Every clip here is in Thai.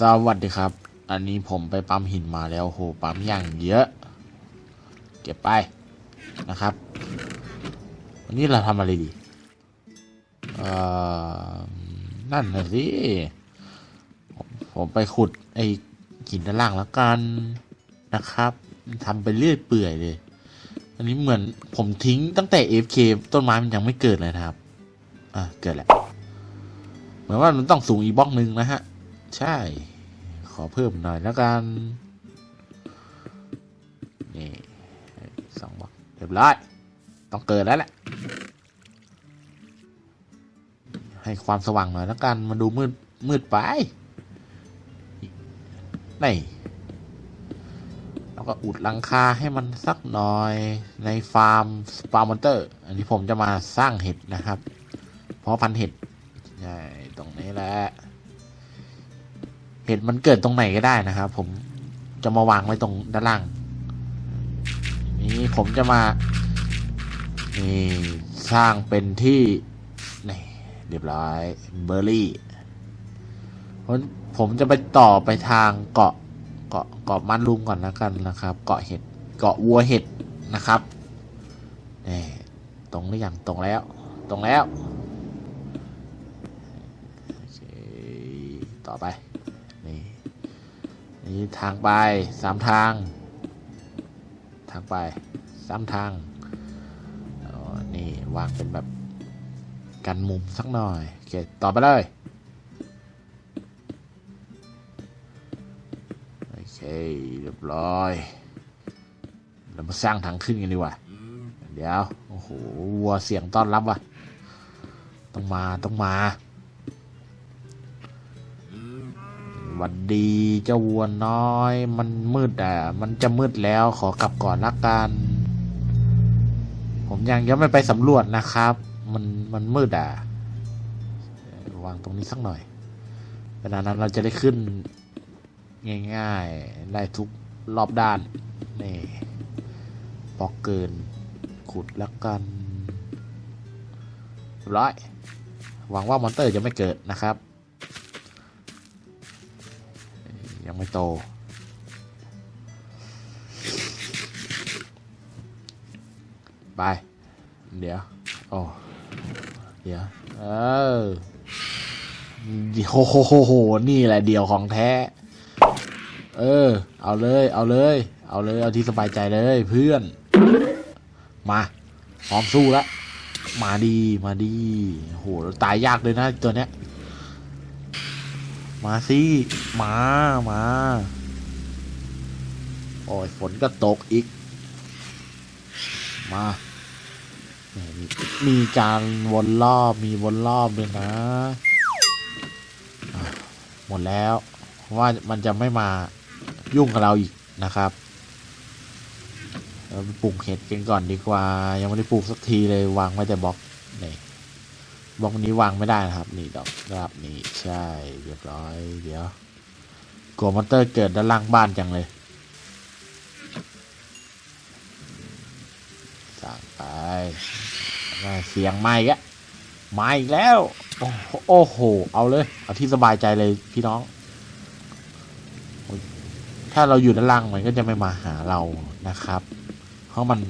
สวัสดีครับ อันนี้ผมไปปั๊มหินมาแล้วโหปั๊มอย่างเยอะ เก็บไปนะครับ วันนี้เราทำอะไรดี เอ่อ นั่นน่ะสิ ผมไปขุดไอ้หินด้านล่างแล้วกันนะครับทำไปเรื่อยเปื่อยเลย อันนี้เหมือนผมทิ้งตั้งแต่ FK ต้นไม้มันยังไม่เกิดเลยนะครับ อะ เกิดแล้ว เหมือนว่ามันต้องสูงอีบล็อกหนึ่งนะฮะ ใช่ ขอเพิ่มหน่อยแล้วกัน นี่สองบล็อกเรียบร้อย ต้องเกิดแล้วแหละ ให้ความสว่างหน่อยแล้วกัน มันดูมืด มืดไปนี่แล้วก็อุดหลังคาให้มันสักหน่อยในฟาร์มสปาร์มอนเตอร์ อันนี้ผมจะมาสร้างเห็ดนะครับ เพราะพันธุ์เห็ดใช่ตรงนี้แหละ เห็ดมันเกิดตรงไหนก็ได้นะครับ ผมจะมาวางไว้ตรงด้านล่าง นี่ผมจะมา นี่สร้างเป็นที่นี่เรียบร้อยเบอร์รี่เพราะผมจะไปต่อไปทางเกาะเกาะเกาะมันลุมก่อนแล้วกันนะครับ เกาะเห็ดเกาะวัวเห็ดนะครับนี่ตรงหรือยังตรงแล้ว ตรงแล้วต่อไป นี่ทางไปสามทาง ทางไปสามทางนี่วางเป็นแบบกันมุมสักหน่อยโอเคต่อไปเลยโอเคเรียบร้อย เรามาสร้างทางขึ้นกันดีกว่าเดี๋ยว โอ้โหวัวเสียงต้อนรับว่ะ ต้องมาต้องมา วัดดีเจ้าวัวน้อย มันมืดอะ มันจะมืดแล้วขอกลับก่อนละกัน ผมยังยังไม่ไปสำรวจนะครับ มันมันมืดอะวางตรงนี้สักหน่อยเวลานั้นเราจะได้ขึ้น ง่ายๆ ได้ทุกรอบด้าน นี่ปอกเกิน ขุดแล้วกันร้อยหวังว่ามอนเตอร์จะไม่เกิดนะครับ ยังไม่โต ไป เดี๋ยว โอ้ เดี๋ยว เออโอ้โหโหโห นี่แหละเดียวของแท้ เออ เอาเลย เอาเลย เอาเลย เอาที่สบายใจเลยเพื่อน มา พร้อมสู้แล้ว มาดี มาดี โห ตายยากเลยนะตัวเนี้ย มาสิมามาโอ้ยฝนก็ตกอีก มา มีการวนรอบมีวนรอบเลยนะะหมดแล้วว่ามันจะไม่มายุ่งกับเราอีกนะครับเราไปปลูกเห็ดกันก่อนดีกว่า ยังไม่ได้ปลูกสักทีเลยวางไว้แต่บล็อกนี่ บล็อกนี้วางไม่ได้นะครับ นี่ดอกครับนี่ใช่เรียบร้อย เดี๋ยวกลัวมอนเตอร์เกิดด้านล่างบ้านจังเลยสั่งไปเสียงไม่กะมาอีกแล้วโอ้โหโอ้โห เอาเลย เอาที่สบายใจเลยพี่น้อง ถ้าเราอยู่ด้านล่างมันก็จะไม่มาหาเรานะครับ เพราะมัน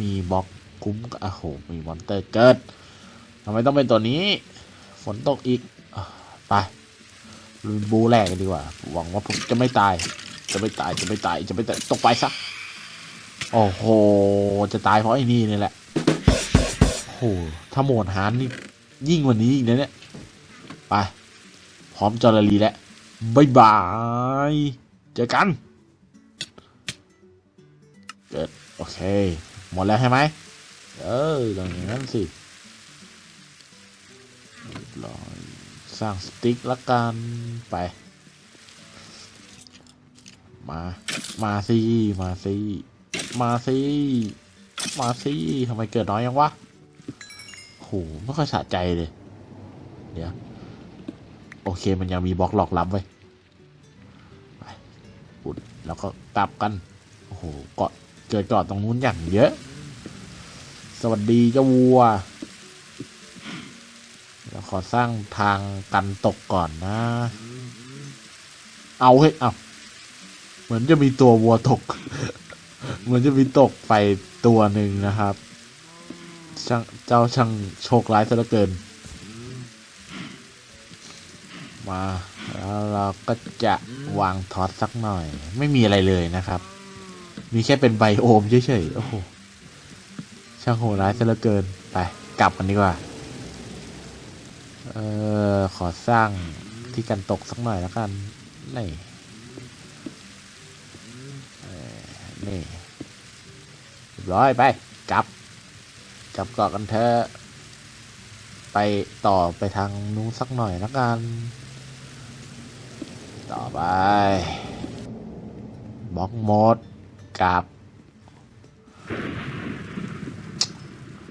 มีบล็อกคุ้มโอ้โห มีมอนเตอร์เกิด ทำไมต้องเป็นตัวนี้ ฝนตกอีกไปลุยบูแรกกันดีกว่า หวังว่าผมจะไม่ตาย จะไม่ตาย จะไม่ตาย จะไม่ตาย ตกไปซะ โอ้โห จะตายเพราะไอ้นี่นี่แหละ โอ้โห ถ้าโหมดฮาร์ดนี่ยิ่งกว่านี้อีกนะเนี่ย ไป พร้อมจอร์ลีแล้วบายบาย เจอกัน เกิด โอเค หมดแล้วใช่ไหม เอออย่างนั้นสิ สร้างสติ๊กละกันไป มา มาสิมาสิมาสิมาสิทำไมเกิดน้อยยังวะโหไม่ค่อยสะใจเลย เดี๋ยว โอเคมันยังมีบล็อกหลอกล้ำไว้ไปปุดแล้วก็กลับกัน โอ้โหเกาะเกิดเกาะตรงนู้นอย่างเยอะ สวัสดีเจ้าวัว ขอสร้างทางกันตกก่อนนะ เอาเฮ้ยเอาเหมือนจะมีตัววัวตก เหมือนจะมีตกไปตัวหนึ่งนะครับช่างเจ้าช่างโชคร้ายซะเหลือเกิน มาแล้วเราก็จะวางท็อตสักหน่อย ไม่มีอะไรเลยนะครับ มีแค่เป็นไบโอมเฉยๆโอ้โหช่างโหดร้ายซะเหลือเกินไปกลับกันดีกว่า เออขอสร้างที่กันตกสักหน่อยแล้วกันนี่เอ่อนี่เรียบร้อยไปกลับกลับเกาะกันเถอะไปต่อไปทางนู้นสักหน่อยแล้วกัน ต่อไปบล็อกโหมดกลับ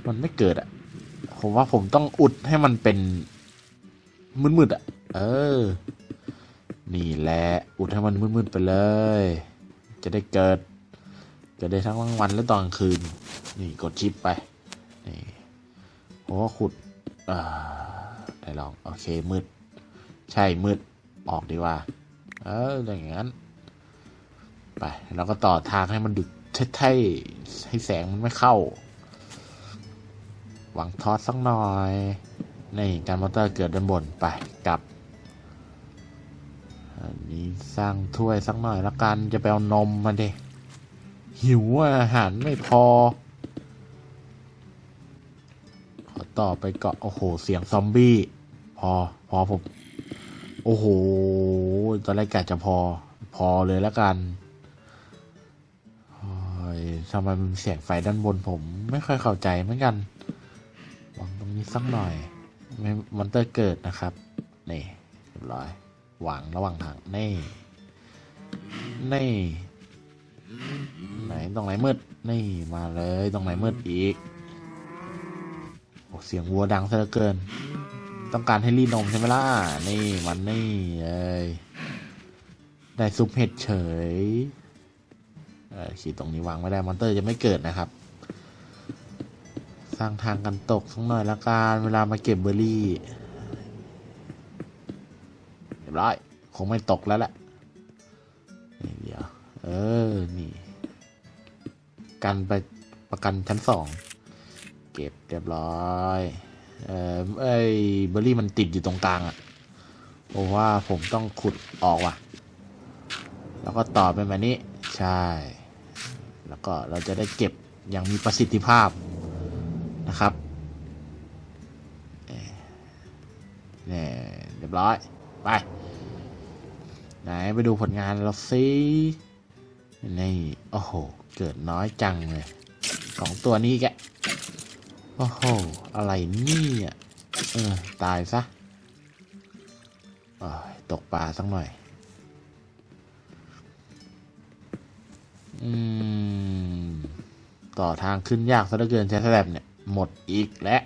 มันไม่เกิดอะผมว่าผมต้องอุดให้มันเป็น มืดๆอะ เออ นี่แหละ อุดให้มันมืดๆไปเลย จะได้เกิด เกิดได้ทั้งกลางวันและตอนกลางคืน นี่กดชิปไป นี่ผมว่าขุดอ่าได้ลอง โอเค มืด ใช่ มืด ออกดีกว่า เออ อย่างงั้น ไปแล้วก็ต่อทางให้มันดึกเท่ๆให้แสงมันไม่เข้า หวังทอดสักหน่อย นี่การมอเตอร์เกิดด้านบนไปกลับอันนี้สร้างถ้วยสักหน่อยละกันจะไปเอานมมาเดหิวอาหารไม่พอ ขอต่อไปเกาะโอ้โห เสียงซอมบี้ พอ พอผม โอ้โห ตอนแรกกะจะพอ พอเลยละกันทำไมมันเสียงไฟด้านบนผมไม่ค่อยเข้าใจเหมือนกันวางตรงนี้สักหน่อย มอนเตอร์เกิดนะครับ นี่เรียบร้อยวางระหว่างทางนี่นี่ไหนตรงไหนมืด นี่มาเลยตรงไหนมืดอีกโอ้เสียงวัวดังซะเหลือเกิน ต้องการให้รีดนมใช่ไหมล่ะ นี่มันนี่เลยได้ซุปเห็ดเฉยเออขีดตรงนี้วางไม่ได้มอนเตอร์จะไม่เกิดนะครับ สร้างทางกันตกสักหน่อยละกันเวลามาเก็บเบอร์รี่เรียบร้อย คงไม่ตกแล้วแหละนี่เดี๋ยว เออ นี่ กันไปประกันชั้นสอง เก็บเรียบร้อย เออเอ้ยเบอร์รี่มันติดอยู่ตรงกลางอะ่ะผมว่าผมต้องขุดออกว่ะ แล้วก็ต่อเป็นแบบนี้ ใช่ แล้วก็เราจะได้เก็บอย่างมีประสิทธิภาพ นะครับเนี่ยเรียบร้อย ไป ไหนไปดูผลงานเราสินี่โอ้โห เกิดน้อยจังเลยสองตัวนี้แกโอ้โห อะไรนี่อะเออ ตายซะตกปลาสักหน่อย อืม ต่อทางขึ้นยากซะเหลือเกินใช้สแลบเนี่ย หมดอีกแล้ว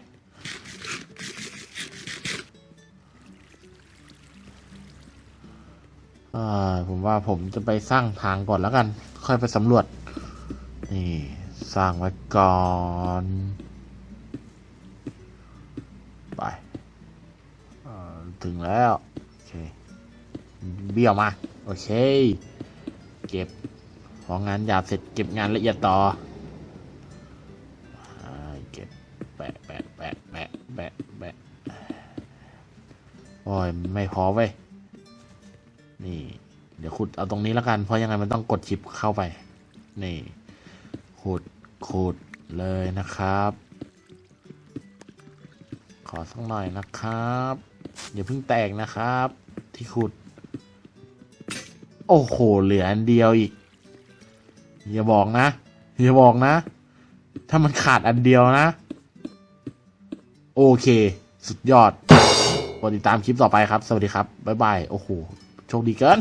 อ่าผมว่าผมจะไปสร้างทางก่อนแล้วกัน ค่อยไปสำรวจ นี่ สร้างไว้ก่อน ไป ถึงแล้ว โอเค เบี้ยวมา โอเค เก็บ ของงานหยาบเสร็จเก็บงานละเอียดต่อะแปะแปะแปะแปะแปะโอ้ยไม่พอเว้ย นี่ เดี๋ยวขุดเอาตรงนี้แล้วกัน เพราะยังไงมันต้องกดชิปเข้าไป นี่ ขุด ขุดเลยนะครับ ขอสักหน่อยนะครับอย่าเพิ่งแตกนะครับ ที่ขุด โอ้โห เหลืออันเดียวอีก อย่าบอกนะ อย่าบอกนะ ถ้ามันขาดอันเดียวนะ โอเค สุดยอดกดติดตามคลิปต่อไปครับ สวัสดีครับ บ๊ายบาย โอ้โห โชคดีเกิน